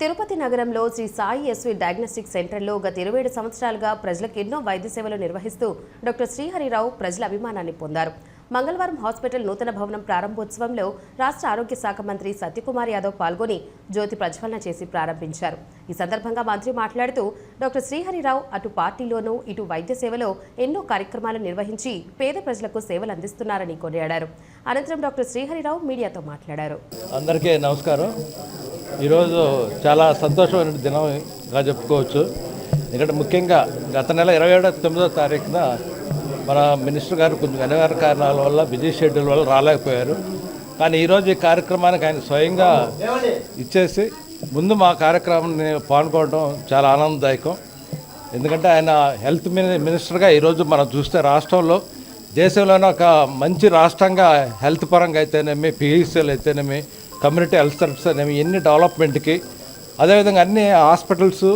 తిరుపతి నగరంలో Shri Sai SV diagnostic సెంటర్లో గత ఇరవై ఏడు సంవత్సరాలుగా ప్రజలకు ఎన్నో వైద్య సేవలు నిర్వహిస్తూ డాక్టర్ శ్రీహరిరావు ప్రజల అభిమానాన్ని పొందారు. మంగళవారం హాస్పిటల్ నూతన భవనం ప్రారంభోత్సవంలో రాష్ట్ర ఆరోగ్య శాఖ మంత్రి సత్యకుమార్ యాదవ్ పాల్గొని జ్యోతి ప్రజ్వలన చేసి ప్రారంభించారు. ఈ సందర్భంగా మంత్రి మాట్లాడుతూ డాక్టర్ శ్రీహరిరావు అటు పార్టీలోనూ ఇటు వైద్య సేవలో ఎన్నో కార్యక్రమాలు నిర్వహించి పేద ప్రజలకు సేవలు అందిస్తున్నారని కొనియాడారు. అనంతరం డాక్టర్ శ్రీహరిరావు మీడియాతో మాట్లాడారు. అందరికీ నమస్కారం. ఈరోజు చాలా సంతోషమైన దినంగా చెప్పుకోవచ్చు. ఎందుకంటే ముఖ్యంగా గత నెల ఇరవై ఏడో తొమ్మిదో తారీఖున మన మినిస్టర్ గారు కొంచెం అనివార్య కారణాల వల్ల బిజీ షెడ్యూల్ వల్ల రాలేకపోయారు. కానీ ఈరోజు ఈ కార్యక్రమానికి ఆయన స్వయంగా ఇచ్చేసి ముందు మా కార్యక్రమాన్ని పాల్గొనడం చాలా ఆనందదాయకం. ఎందుకంటే ఆయన హెల్త్ మిని మినిస్టర్గా ఈరోజు మనం చూస్తే రాష్ట్రంలో దేశంలోనే ఒక మంచి రాష్ట్రంగా హెల్త్ పరంగా అయితేనేమి పిహెచ్ఎల్ అయితేనేమి కమ్యూనిటీ హెల్త్ సర్వీస్ అనేవి ఎన్ని డెవలప్మెంట్కి అదేవిధంగా అన్ని హాస్పిటల్స్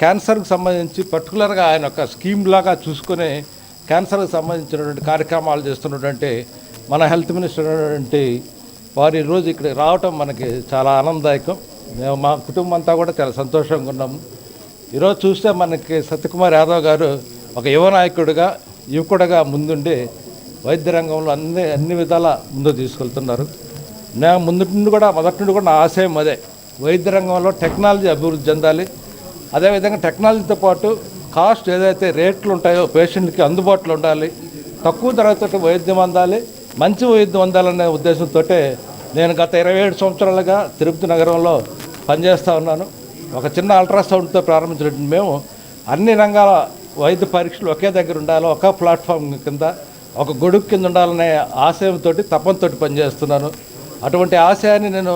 క్యాన్సర్కి సంబంధించి పర్టికులర్గా ఆయన ఒక స్కీమ్ లాగా చూసుకొని క్యాన్సర్కి సంబంధించినటువంటి కార్యక్రమాలు చేస్తున్నటువంటి మన హెల్త్ మినిస్టర్ అయినటువంటి వారు ఈరోజు ఇక్కడ రావటం మనకి చాలా ఆనందదాయకం. మేము మా కుటుంబం అంతా కూడా చాలా సంతోషంగా ఉన్నాము ఈరోజు చూస్తే మనకి సత్యకుమార్ యాదవ్ గారు ఒక యువ నాయకుడిగా యువకుడిగా ముందుండి వైద్య రంగంలో అన్ని అన్ని విధాల ముందుకు తీసుకెళ్తున్నారు. నేను ముందు నుండి కూడా మొదటి నుండి కూడా నా ఆశయం అదే. వైద్య రంగంలో టెక్నాలజీ అభివృద్ధి చెందాలి. అదేవిధంగా టెక్నాలజీతో పాటు కాస్ట్ ఏదైతే రేట్లు ఉంటాయో పేషెంట్కి అందుబాటులో ఉండాలి. తక్కువ ధరతో వైద్యం అందాలి. మంచి వైద్యం అందాలనే ఉద్దేశంతో నేను గత ఇరవై ఏడు సంవత్సరాలుగా తిరుపతి నగరంలో పనిచేస్తూ ఉన్నాను. ఒక చిన్న అల్ట్రాసౌండ్తో ప్రారంభించినట్టు మేము అన్ని రంగాల వైద్య పరీక్షలు ఒకే దగ్గర ఉండాలి. ఒక ప్లాట్ఫామ్ కింద ఒక గొడుగు కింద ఉండాలనే ఆశయంతో తపంతో పనిచేస్తున్నాను. అటువంటి ఆశయాన్ని నేను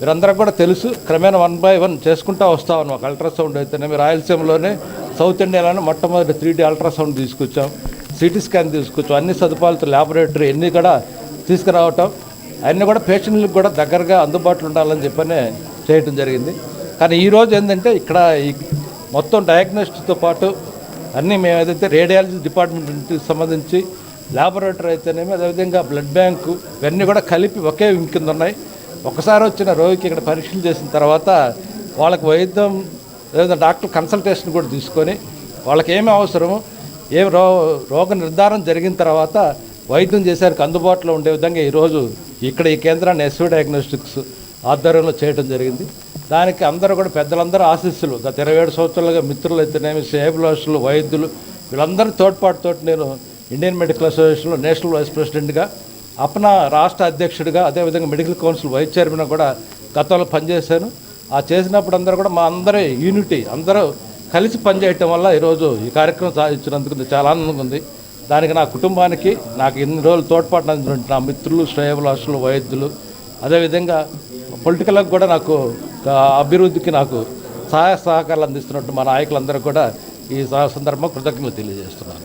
మీరందరూ కూడా తెలుసు. క్రమేణా వన్ బై వన్ చేసుకుంటూ వస్తా ఉన్నాం. ఒక అల్ట్రాసౌండ్ అయితేనేమి రాయలసీమలోనే సౌత్ ఇండియాలోనే మొట్టమొదటి త్రీ డీ అల్ట్రాసౌండ్ తీసుకొచ్చాం. సిటీ స్కాన్ తీసుకొచ్చాం. అన్ని సదుపాయాలతో ల్యాబొరేటరీ అన్నీ కూడా తీసుకురావటం. అన్నీ కూడా పేషెంట్లకు కూడా దగ్గరగా అందుబాటులో ఉండాలని చెప్పనే చేయటం జరిగింది. కానీ ఈరోజు ఏంటంటే ఇక్కడ ఈ మొత్తం డయాగ్నోస్టిక్తో పాటు అన్నీ మేము ఏదైతే రేడియాలజీ డిపార్ట్మెంట్కి సంబంధించి ల్యాబొరేటరీ అయితేనేమి అదేవిధంగా బ్లడ్ బ్యాంకు ఇవన్నీ కూడా కలిపి ఒకే కింద ఉన్నాయి. ఒకసారి వచ్చిన రోగికి ఇక్కడ పరీక్షలు చేసిన తర్వాత వాళ్ళకి వైద్యం లేదా డాక్టర్ కన్సల్టేషన్ కూడా తీసుకొని వాళ్ళకి ఏమి అవసరమో ఏం రో రోగ నిర్ధారణ జరిగిన తర్వాత వైద్యం చేసేందుకు అందుబాటులో ఉండే విధంగా ఈరోజు ఇక్కడ ఈ కేంద్రాన్ని ఎస్వీ డయాగ్నోస్టిక్స్ ఆధ్వర్యంలో చేయడం జరిగింది. దానికి అందరూ కూడా పెద్దలందరూ ఆశీస్సులు. గత ఇరవై ఏడు సంవత్సరాలుగా మిత్రులు అయితేనేమి సేబులాసులు వైద్యులు వీళ్ళందరి తోడ్పాటుతో నేను ఇండియన్ మెడికల్ అసోసియేషన్లో నేషనల్ వైస్ ప్రెసిడెంట్గా అప్పన రాష్ట్ర అధ్యక్షుడిగా అదేవిధంగా మెడికల్ కౌన్సిల్ వైస్ చైర్మన్ కూడా గతంలో పనిచేశాను. ఆ చేసినప్పుడు అందరూ కూడా మా అందరి యూనిటీ అందరూ కలిసి పనిచేయటం వల్ల ఈరోజు ఈ కార్యక్రమం సాధించినందుకు చాలా ఆనందంగా ఉంది. దానికి నా కుటుంబానికి నాకు ఇన్ని రోజులు తోడ్పాటు అందినటువంటి నా మిత్రులు శ్రేయభిలాషులు వైద్యులు అదేవిధంగా పొలిటికల్కి కూడా నాకు అభివృద్ధికి నాకు సహాయ సహకారాలు అందిస్తున్నట్టు మా నాయకులందరూ కూడా ఈ సందర్భం సందర్భంగా కృతజ్ఞతలు తెలియజేస్తున్నాను.